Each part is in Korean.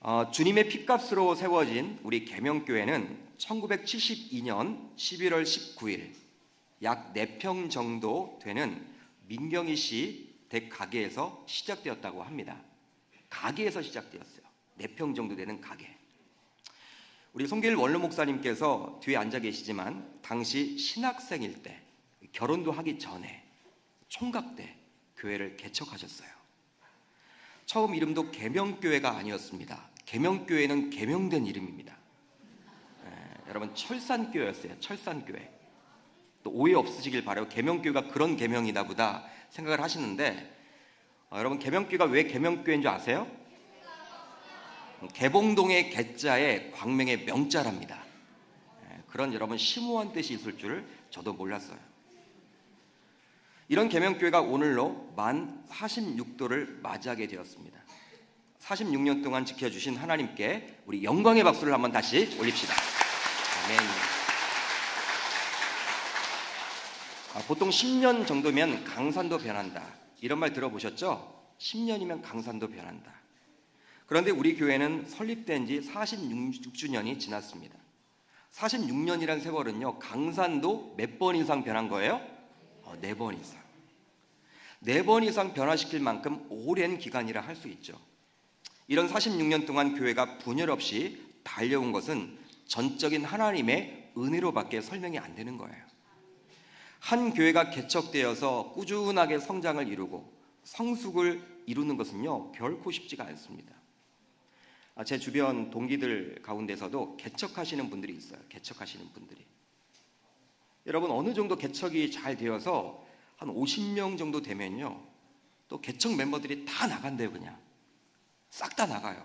어, 주님의 피값으로 세워진 우리 계명교회는 1972년 11월 19일 약 4평 정도 되는 민경희 씨 댁 가게에서 시작되었다고 합니다. 가게에서 시작되었어요. 4평 정도 되는 가게. 우리 송길 원로 목사님께서 뒤에 앉아 계시지만 당시 신학생일 때 결혼도 하기 전에 총각 때 교회를 개척하셨어요. 처음 이름도 계명교회가 아니었습니다. 계명교회는 계명된 이름입니다. 예, 여러분 철산교회였어요. 철산교회. 또 오해 없으시길 바라요. 계명교회가 그런 계명이다 보다 생각을 하시는데 어, 여러분 계명교회가 왜 계명교회인 줄 아세요? 개봉동의 개자에 광명의 명자랍니다. 예, 그런 여러분 심오한 뜻이 있을 줄 저도 몰랐어요. 이런 계명교회가 오늘로 만 46도를 맞이하게 되었습니다. 46년 동안 지켜주신 하나님께 우리 영광의 박수를 한번 다시 올립시다. 아멘. 아, 보통 10년 정도면 강산도 변한다. 이런 말 들어보셨죠? 10년이면 강산도 변한다. 그런데 우리 교회는 설립된 지 46주년이 지났습니다. 46년이란 세월은요, 강산도 몇 번 이상 변한 거예요? 어, 네번 이상. 네 번 이상 변화시킬 만큼 오랜 기간이라 할 수 있죠. 이런 46년 동안 교회가 분열 없이 달려온 것은 전적인 하나님의 은혜로밖에 설명이 안 되는 거예요. 한 교회가 개척되어서 꾸준하게 성장을 이루고 성숙을 이루는 것은요 결코 쉽지가 않습니다. 아, 제 주변 동기들 가운데서도 개척하시는 분들이 있어요. 개척하시는 분들이. 여러분 어느 정도 개척이 잘 되어서 한 50명 정도 되면요 또 개척 멤버들이 다 나간대요 그냥 싹 다 나가요.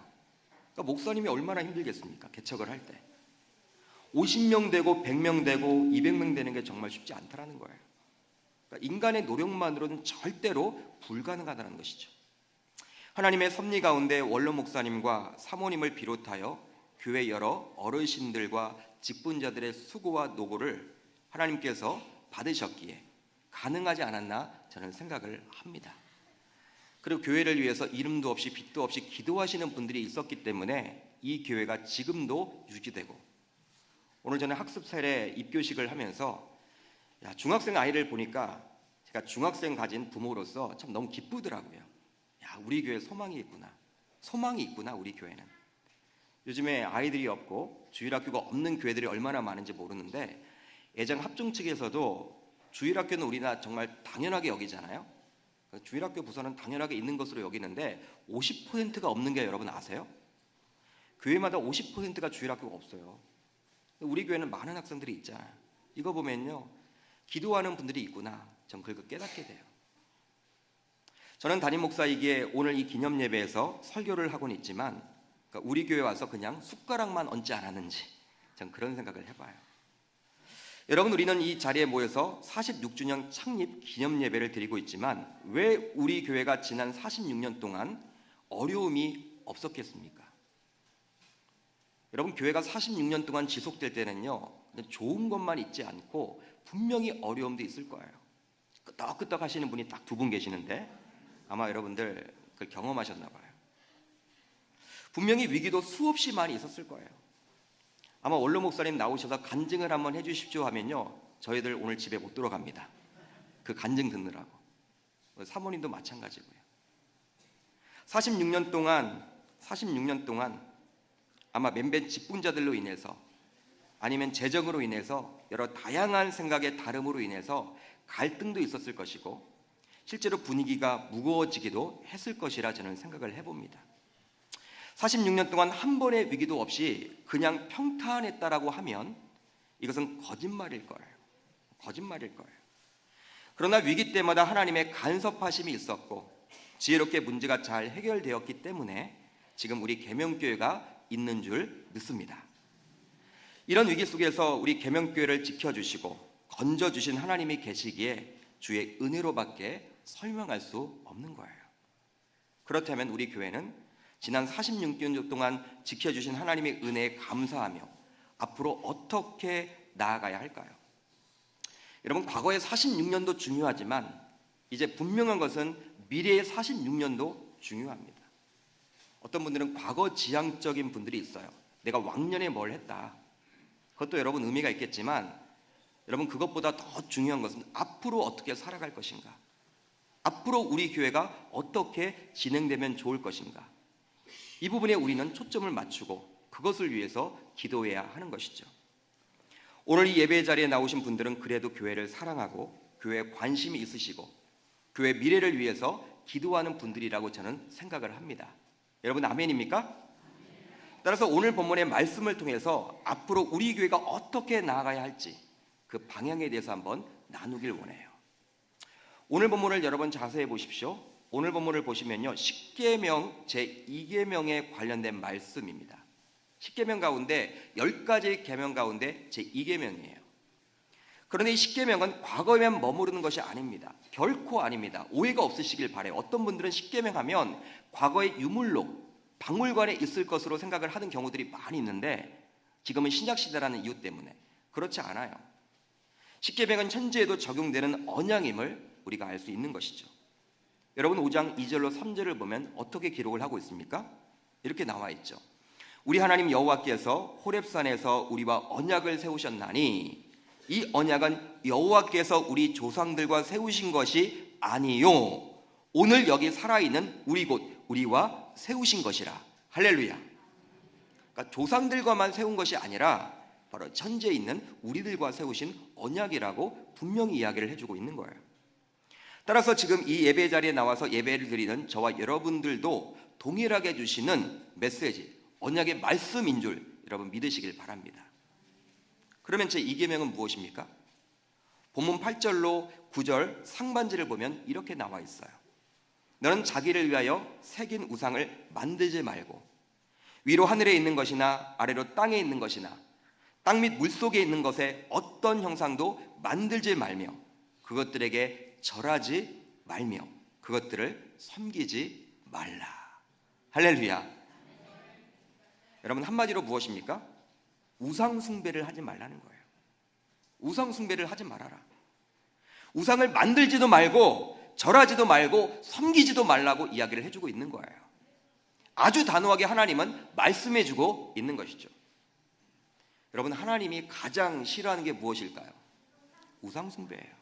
그러니까 목사님이 얼마나 힘들겠습니까? 개척을 할 때. 50명 되고 100명 되고 200명 되는 게 정말 쉽지 않다라는 거예요. 그러니까 인간의 노력만으로는 절대로 불가능하다는 것이죠. 하나님의 섭리 가운데 원로 목사님과 사모님을 비롯하여 교회 여러 어르신들과 직분자들의 수고와 노고를 하나님께서 받으셨기에 가능하지 않았나 저는 생각을 합니다. 그리고 교회를 위해서 이름도 없이 빛도 없이 기도하시는 분들이 있었기 때문에 이 교회가 지금도 유지되고 오늘 저는 학습 사례 입교식을 하면서 야, 중학생 아이를 보니까 제가 중학생 가진 부모로서 참 너무 기쁘더라고요. 야, 우리 교회 소망이 있구나. 소망이 있구나, 우리 교회는. 요즘에 아이들이 없고 주일학교가 없는 교회들이 얼마나 많은지 모르는데 예정 합종 측에서도 주일학교는 우리나라 정말 당연하게 여기잖아요. 그러니까 주일학교 부서는 당연하게 있는 것으로 여기는데 50%가 없는 게 여러분 아세요? 교회마다 50%가 주일학교가 없어요. 우리 교회는 많은 학생들이 있잖아요. 이거 보면요. 기도하는 분들이 있구나. 전 그걸 깨닫게 돼요. 저는 담임 목사이기에 오늘 이 기념 예배에서 설교를 하고는 있지만 그러니까 우리 교회 와서 그냥 숟가락만 얹지 않았는지 전 그런 생각을 해봐요. 여러분 우리는 이 자리에 모여서 46주년 창립 기념 예배를 드리고 있지만 왜 우리 교회가 지난 46년 동안 어려움이 없었겠습니까? 여러분 교회가 46년 동안 지속될 때는요 좋은 것만 있지 않고 분명히 어려움도 있을 거예요. 끄떡끄떡 하시는 분이 딱 두 분 계시는데 아마 여러분들 그걸 경험하셨나 봐요. 분명히 위기도 수없이 많이 있었을 거예요. 아마 원로 목사님 나오셔서 간증을 한번 해주십시오 하면요 저희들 오늘 집에 못 들어갑니다. 그 간증 듣느라고 사모님도 마찬가지고요. 46년 동안 46년 동안 아마 몇몇 직분자들로 인해서 아니면 재정으로 인해서 여러 다양한 생각의 다름으로 인해서 갈등도 있었을 것이고 실제로 분위기가 무거워지기도 했을 것이라 저는 생각을 해봅니다. 46년 동안 한 번의 위기도 없이 그냥 평탄했다라고 하면 이것은 거짓말일 거예요. 거짓말일 거예요. 그러나 위기 때마다 하나님의 간섭하심이 있었고 지혜롭게 문제가 잘 해결되었기 때문에 지금 우리 계명교회가 있는 줄 믿습니다. 이런 위기 속에서 우리 계명교회를 지켜주시고 건져주신 하나님이 계시기에 주의 은혜로밖에 설명할 수 없는 거예요. 그렇다면 우리 교회는 지난 46년 동안 지켜주신 하나님의 은혜에 감사하며 앞으로 어떻게 나아가야 할까요? 여러분 과거의 46년도 중요하지만 이제 분명한 것은 미래의 46년도 중요합니다. 어떤 분들은 과거 지향적인 분들이 있어요. 내가 왕년에 뭘 했다. 그것도 여러분 의미가 있겠지만 여러분 그것보다 더 중요한 것은 앞으로 어떻게 살아갈 것인가? 앞으로 우리 교회가 어떻게 진행되면 좋을 것인가? 이 부분에 우리는 초점을 맞추고 그것을 위해서 기도해야 하는 것이죠. 오늘 이 예배 자리에 나오신 분들은 그래도 교회를 사랑하고 교회에 관심이 있으시고 교회 미래를 위해서 기도하는 분들이라고 저는 생각을 합니다. 여러분 아멘입니까? 따라서 오늘 본문의 말씀을 통해서 앞으로 우리 교회가 어떻게 나아가야 할지 그 방향에 대해서 한번 나누길 원해요. 오늘 본문을 여러분 자세히 보십시오. 오늘 본문을 보시면요. 십계명 제 2계명에 관련된 말씀입니다. 십계명 가운데 10가지 계명 가운데 제 2계명이에요. 그런데 이 십계명은 과거에만 머무르는 것이 아닙니다. 결코 아닙니다. 오해가 없으시길 바래요. 어떤 분들은 십계명 하면 과거의 유물로 박물관에 있을 것으로 생각을 하는 경우들이 많이 있는데 지금은 신약 시대라는 이유 때문에 그렇지 않아요. 십계명은 현재에도 적용되는 언양임을 우리가 알 수 있는 것이죠. 여러분 5장 2절로 3절을 보면 어떻게 기록을 하고 있습니까? 이렇게 나와 있죠. 우리 하나님 여호와께서 호렙산에서 우리와 언약을 세우셨나니 이 언약은 여호와께서 우리 조상들과 세우신 것이 아니요 오늘 여기 살아있는 우리 곧 우리와 세우신 것이라 할렐루야. 그러니까 조상들과만 세운 것이 아니라 바로 천지에 있는 우리들과 세우신 언약이라고 분명히 이야기를 해주고 있는 거예요. 따라서 지금 이 예배 자리에 나와서 예배를 드리는 저와 여러분들도 동일하게 주시는 메시지, 언약의 말씀인 줄 여러분 믿으시길 바랍니다. 그러면 제 이계명은 무엇입니까? 본문 8절로 9절 상반지를 보면 이렇게 나와 있어요. 너는 자기를 위하여 새긴 우상을 만들지 말고 위로 하늘에 있는 것이나 아래로 땅에 있는 것이나 땅 및 물속에 있는 것에 어떤 형상도 만들지 말며 그것들에게 절하지 말며 그것들을 섬기지 말라. 할렐루야. 여러분 한마디로 무엇입니까? 우상 숭배를 하지 말라는 거예요. 우상 숭배를 하지 말아라. 우상을 만들지도 말고 절하지도 말고 섬기지도 말라고 이야기를 해주고 있는 거예요. 아주 단호하게 하나님은 말씀해주고 있는 것이죠. 여러분 하나님이 가장 싫어하는 게 무엇일까요? 우상 숭배예요.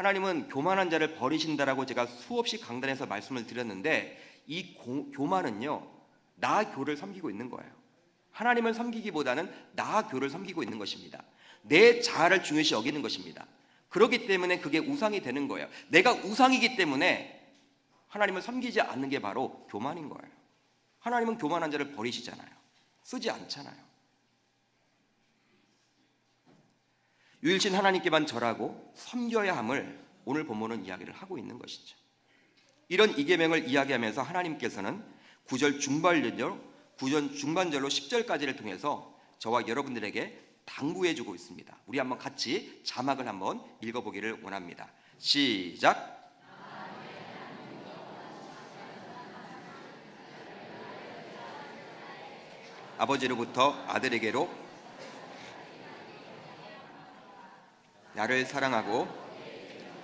하나님은 교만한 자를 버리신다라고 제가 수없이 강단에서 말씀을 드렸는데 이 고, 교만은요 나 교를 섬기고 있는 거예요. 하나님을 섬기기보다는 나 교를 섬기고 있는 것입니다. 내 자아를 중요시 여기는 것입니다. 그렇기 때문에 그게 우상이 되는 거예요. 내가 우상이기 때문에 하나님을 섬기지 않는 게 바로 교만인 거예요. 하나님은 교만한 자를 버리시잖아요. 쓰지 않잖아요. 유일신 하나님께만 절하고 섬겨야 함을 오늘 본문은 이야기를 하고 있는 것이죠. 이런 이계명을 이야기하면서 하나님께서는 9절 중반절로 9절 중반절로 10절까지를 통해서 저와 여러분들에게 당부해 주고 있습니다. 우리 한번 같이 자막을 한번 읽어 보기를 원합니다. 시작. 아버지로부터 아들에게로 나를 사랑하고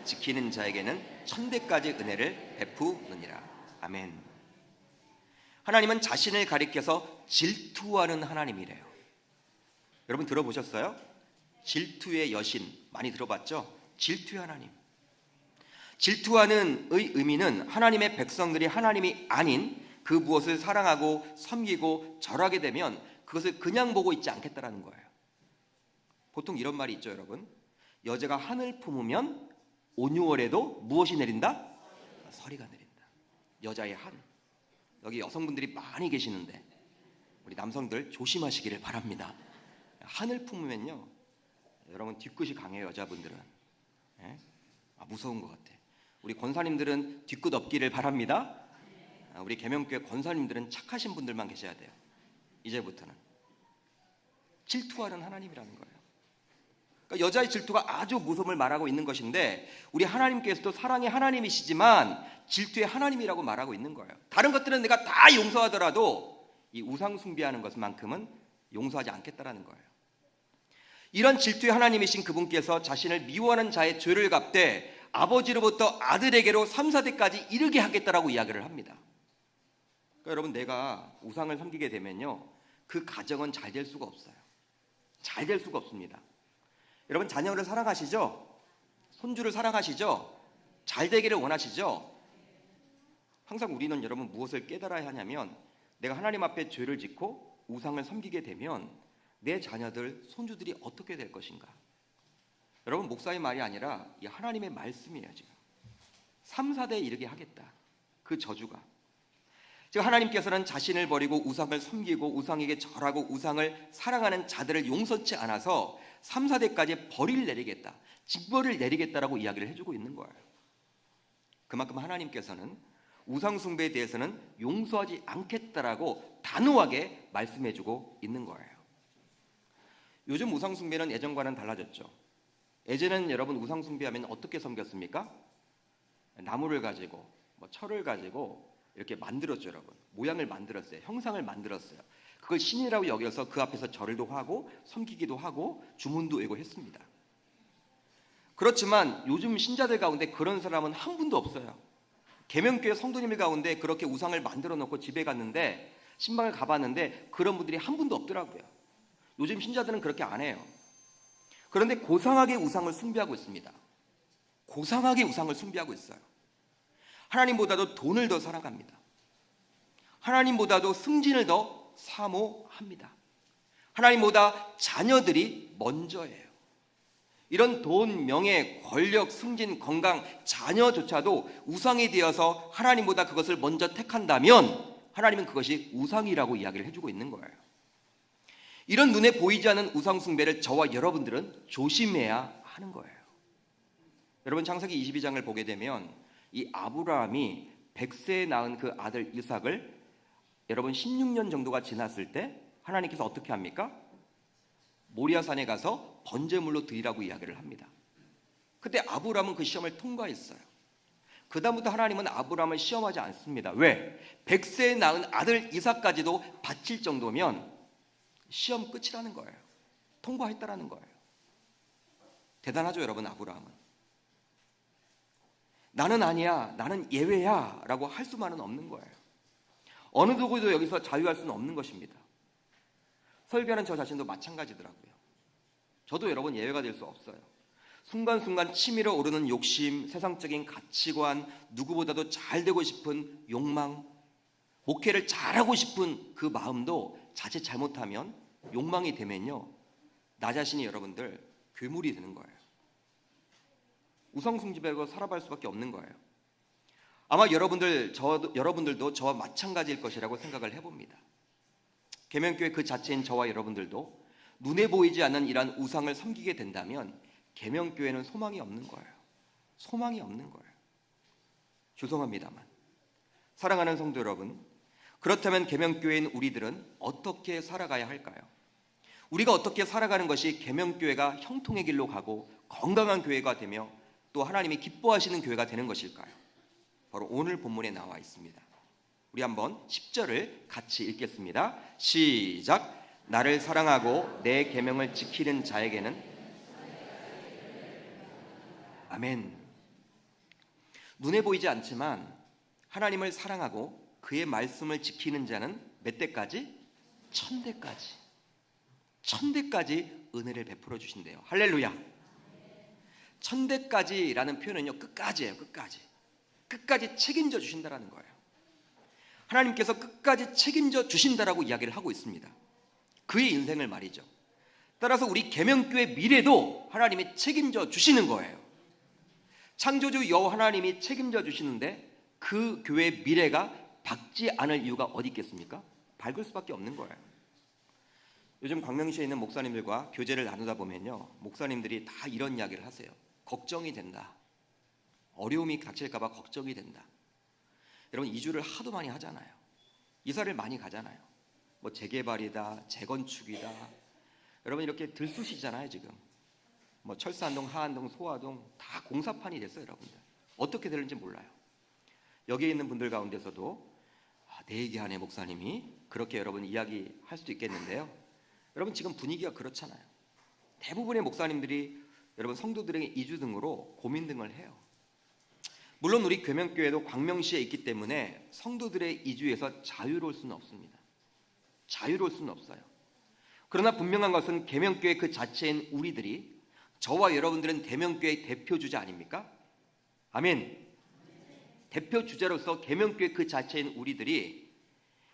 지키는 자에게는 천대까지 은혜를 베푸느니라. 아멘. 하나님은 자신을 가리켜서 질투하는 하나님이래요. 여러분 들어보셨어요? 질투의 여신 많이 들어봤죠? 질투의 하나님. 질투하는 의 의미는 하나님의 백성들이 하나님이 아닌 그 무엇을 사랑하고 섬기고 절하게 되면 그것을 그냥 보고 있지 않겠다라는 거예요. 보통 이런 말이 있죠, 여러분. 여자가 하늘 품으면 온유월에도 무엇이 내린다? 서리가 내린다. 여자의 한. 여기 여성분들이 많이 계시는데 우리 남성들 조심하시기를 바랍니다. 하늘 품으면요, 여러분 뒤끝이 강해요 여자분들은. 예? 아, 무서운 것 같아. 우리 권사님들은 뒤끝 없기를 바랍니다. 아, 우리 계명교회 권사님들은 착하신 분들만 계셔야 돼요. 이제부터는 질투하는 하나님이라는 거예요. 그러니까 여자의 질투가 아주 무서움을 말하고 있는 것인데 우리 하나님께서도 사랑의 하나님이시지만 질투의 하나님이라고 말하고 있는 거예요. 다른 것들은 내가 다 용서하더라도 이 우상 숭배하는 것만큼은 용서하지 않겠다라는 거예요. 이런 질투의 하나님이신 그분께서 자신을 미워하는 자의 죄를 갚되 아버지로부터 아들에게로 3, 4대까지 이르게 하겠다라고 이야기를 합니다. 그러니까 여러분 내가 우상을 섬기게 되면요. 그 가정은 잘 될 수가 없어요. 잘 될 수가 없습니다. 여러분 자녀를 사랑하시죠? 손주를 사랑하시죠? 잘 되기를 원하시죠? 항상 우리는 여러분 무엇을 깨달아야 하냐면 내가 하나님 앞에 죄를 짓고 우상을 섬기게 되면 내 자녀들, 손주들이 어떻게 될 것인가? 여러분 목사의 말이 아니라 이 하나님의 말씀이에요 지금. 3, 4대에 이르게 하겠다. 그 저주가. 즉 하나님께서는 자신을 버리고 우상을 섬기고 우상에게 절하고 우상을 사랑하는 자들을 용서치 않아서 3, 4대까지 벌을 내리겠다. 징벌을 내리겠다라고 이야기를 해주고 있는 거예요. 그만큼 하나님께서는 우상 숭배에 대해서는 용서하지 않겠다라고 단호하게 말씀해주고 있는 거예요. 요즘 우상 숭배는 예전과는 달라졌죠. 예전에는 여러분 우상 숭배하면 어떻게 섬겼습니까? 나무를 가지고 뭐 철을 가지고 이렇게 만들었죠, 여러분. 모양을 만들었어요. 형상을 만들었어요. 그걸 신이라고 여겨서 그 앞에서 절도 하고 섬기기도 하고 주문도 외고 했습니다. 그렇지만 요즘 신자들 가운데 그런 사람은 한 분도 없어요. 계명교회 성도님들 가운데 그렇게 우상을 만들어 놓고 집에 갔는데 신방을 가봤는데 그런 분들이 한 분도 없더라고요. 요즘 신자들은 그렇게 안 해요. 그런데 고상하게 우상을 숭배하고 있습니다. 고상하게 우상을 숭배하고 있어요. 하나님보다도 돈을 더 사랑합니다. 하나님보다도 승진을 더 사모합니다. 하나님보다 자녀들이 먼저예요. 이런 돈, 명예, 권력, 승진, 건강, 자녀조차도 우상이 되어서 하나님보다 그것을 먼저 택한다면 하나님은 그것이 우상이라고 이야기를 해주고 있는 거예요. 이런 눈에 보이지 않는 우상 숭배를 저와 여러분들은 조심해야 하는 거예요. 여러분 창세기 22장을 보게 되면 이 아브라함이 100세에 낳은 그 아들 이삭을 여러분 16년 정도가 지났을 때 하나님께서 어떻게 합니까? 모리아산에 가서 번제물로 드리라고 이야기를 합니다. 그때 아브라함은 그 시험을 통과했어요. 그 다음부터 하나님은 아브라함을 시험하지 않습니다. 왜? 100세에 낳은 아들 이삭까지도 바칠 정도면 시험 끝이라는 거예요. 통과했다라는 거예요. 대단하죠, 여러분 아브라함은. 나는 아니야, 나는 예외야 라고 할 수만은 없는 거예요. 어느 누구도 여기서 자유할 수는 없는 것입니다. 설교하는 저 자신도 마찬가지더라고요. 저도 여러분 예외가 될 수 없어요. 순간순간 치밀어 오르는 욕심, 세상적인 가치관, 누구보다도 잘 되고 싶은 욕망, 목회를 잘하고 싶은 그 마음도 자칫 잘못하면 욕망이 되면요. 나 자신이 여러분들 괴물이 되는 거예요. 우상숭배하고 살아갈 수밖에 없는 거예요. 아마 여러분들 저 여러분들도 저와 마찬가지일 것이라고 생각을 해봅니다. 계명교회 그 자체인 저와 여러분들도 눈에 보이지 않는 이러한 우상을 섬기게 된다면 계명교회는 소망이 없는 거예요. 소망이 없는 거예요. 죄송합니다만 사랑하는 성도 여러분, 그렇다면 계명교회인 우리들은 어떻게 살아가야 할까요? 우리가 어떻게 살아가는 것이 계명교회가 형통의 길로 가고 건강한 교회가 되며 또 하나님이 기뻐하시는 교회가 되는 것일까요? 바로 오늘 본문에 나와 있습니다. 우리 한번 10절을 같이 읽겠습니다. 시작. 나를 사랑하고 내 계명을 지키는 자에게는 아멘. 눈에 보이지 않지만 하나님을 사랑하고 그의 말씀을 지키는 자는 몇 대까지? 천 대까지. 천 대까지 은혜를 베풀어 주신대요. 할렐루야. 천 대까지라는 표현은요 끝까지예요. 끝까지. 끝까지 책임져 주신다라는 거예요. 하나님께서 끝까지 책임져 주신다라고 이야기를 하고 있습니다. 그의 인생을 말이죠. 따라서 우리 계명교의 미래도 하나님이 책임져 주시는 거예요. 창조주 여호와 하나님이 책임져 주시는데 그 교회의 미래가 밝지 않을 이유가 어디 있겠습니까? 밝을 수밖에 없는 거예요. 요즘 광명시에 있는 목사님들과 교제를 나누다 보면요. 목사님들이 다 이런 이야기를 하세요. 걱정이 된다. 어려움이 닥칠까봐 걱정이 된다. 여러분 이주를 하도 많이 하잖아요. 이사를 많이 가잖아요. 뭐 재개발이다, 재건축이다. 여러분 이렇게 들쑤시잖아요 지금. 뭐 철산동, 하안동, 소화동 다 공사판이 됐어요 여러분들. 어떻게 되는지 몰라요. 여기에 있는 분들 가운데서도 아, 내 얘기하네 목사님이 그렇게 여러분 이야기할 수도 있겠는데요. 여러분 지금 분위기가 그렇잖아요. 대부분의 목사님들이 여러분 성도들에게 이주 등으로 고민 등을 해요. 물론 우리 교명교회도 광명시에 있기 때문에 성도들의 이주에서 자유로울 수는 없습니다. 자유로울 수는 없어요. 그러나 분명한 것은 계명교회 그 자체인 우리들이 저와 여러분들은 대명교회 대표 주자 아닙니까? 아멘. 대표 주자로서 계명교회 그 자체인 우리들이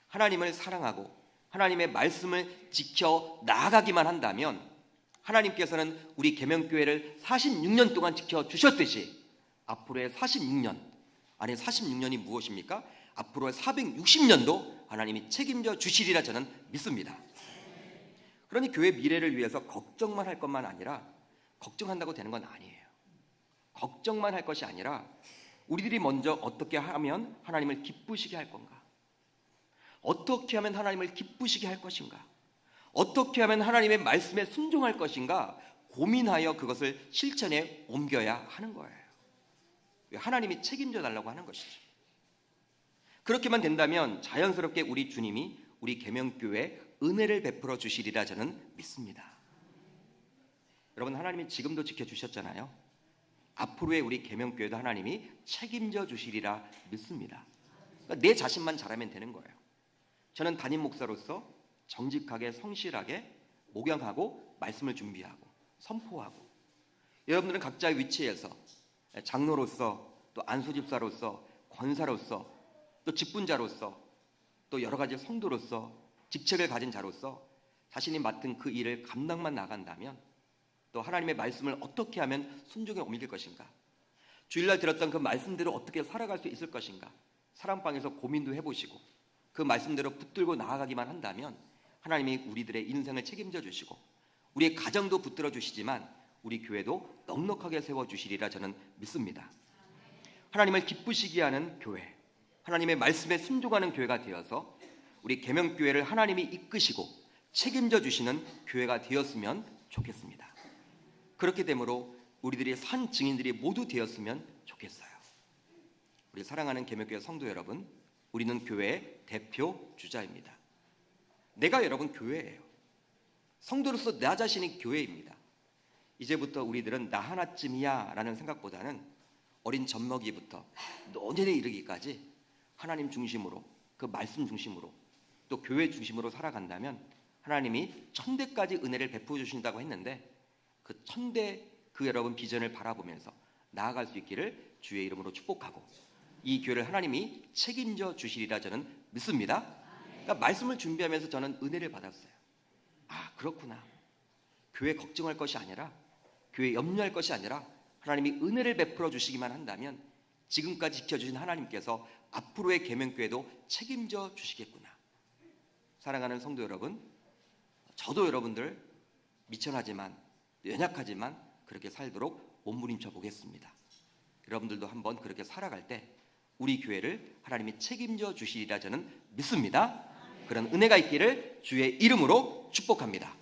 하나님을 사랑하고 하나님의 말씀을 지켜 나아가기만 한다면 하나님께서는 우리 계명교회를 46년 동안 지켜 주셨듯이 앞으로의 46년 아니 46년이 무엇입니까? 앞으로의 460년도 하나님이 책임져 주시리라 저는 믿습니다. 그러니 교회 미래를 위해서 걱정만 할 것만 아니라 걱정한다고 되는 건 아니에요. 걱정만 할 것이 아니라 우리들이 먼저 어떻게 하면 하나님을 기쁘시게 할 건가? 어떻게 하면 하나님을 기쁘시게 할 것인가? 어떻게 하면 하나님의 말씀에 순종할 것인가? 고민하여 그것을 실천에 옮겨야 하는 거예요. 하나님이 책임져 달라고 하는 것이죠. 그렇게만 된다면 자연스럽게 우리 주님이 우리 계명교회 은혜를 베풀어 주시리라 저는 믿습니다. 여러분 하나님이 지금도 지켜 주셨잖아요. 앞으로의 우리 계명교회도 하나님이 책임져 주시리라 믿습니다. 그러니까 내 자신만 잘하면 되는 거예요. 저는 담임 목사로서 정직하게 성실하게 목양하고 말씀을 준비하고 선포하고. 여러분들은 각자의 위치에서 장로로서 또 안수집사로서 권사로서 또 직분자로서 또 여러 가지 성도로서 직책을 가진 자로서 자신이 맡은 그 일을 감당만 나간다면 또 하나님의 말씀을 어떻게 하면 순종에 옮길 것인가? 주일날 들었던 그 말씀대로 어떻게 살아갈 수 있을 것인가? 사랑방에서 고민도 해보시고 그 말씀대로 붙들고 나아가기만 한다면 하나님이 우리들의 인생을 책임져 주시고 우리의 가정도 붙들어 주시지만 우리 교회도 넉넉하게 세워 주시리라 저는 믿습니다. 하나님을 기쁘시게 하는 교회, 하나님의 말씀에 순종하는 교회가 되어서 우리 계명 교회를 하나님이 이끄시고 책임져 주시는 교회가 되었으면 좋겠습니다. 그렇게 되므로 우리들이 산 증인들이 모두 되었으면 좋겠어요. 우리 사랑하는 계명교회 성도 여러분, 우리는 교회의 대표 주자입니다. 내가 여러분 교회예요. 성도로서 나 자신이 교회입니다. 이제부터 우리들은 나 하나쯤이야 라는 생각보다는 어린 젖먹이부터 노년에 이르기까지 하나님 중심으로 그 말씀 중심으로 또 교회 중심으로 살아간다면 하나님이 천대까지 은혜를 베풀어 주신다고 했는데 그 천대 그 여러분 비전을 바라보면서 나아갈 수 있기를 주의 이름으로 축복하고 이 교회를 하나님이 책임져 주시리라 저는 믿습니다. 그러니까 말씀을 준비하면서 저는 은혜를 받았어요. 아 그렇구나. 교회 걱정할 것이 아니라 교회 염려할 것이 아니라 하나님이 은혜를 베풀어 주시기만 한다면 지금까지 지켜주신 하나님께서 앞으로의 계명교회도 책임져 주시겠구나. 사랑하는 성도 여러분, 저도 여러분들 미천하지만 연약하지만 그렇게 살도록 몸부림쳐 보겠습니다. 여러분들도 한번 그렇게 살아갈 때 우리 교회를 하나님이 책임져 주시리라 저는 믿습니다. 그런 은혜가 있기를 주의 이름으로 축복합니다.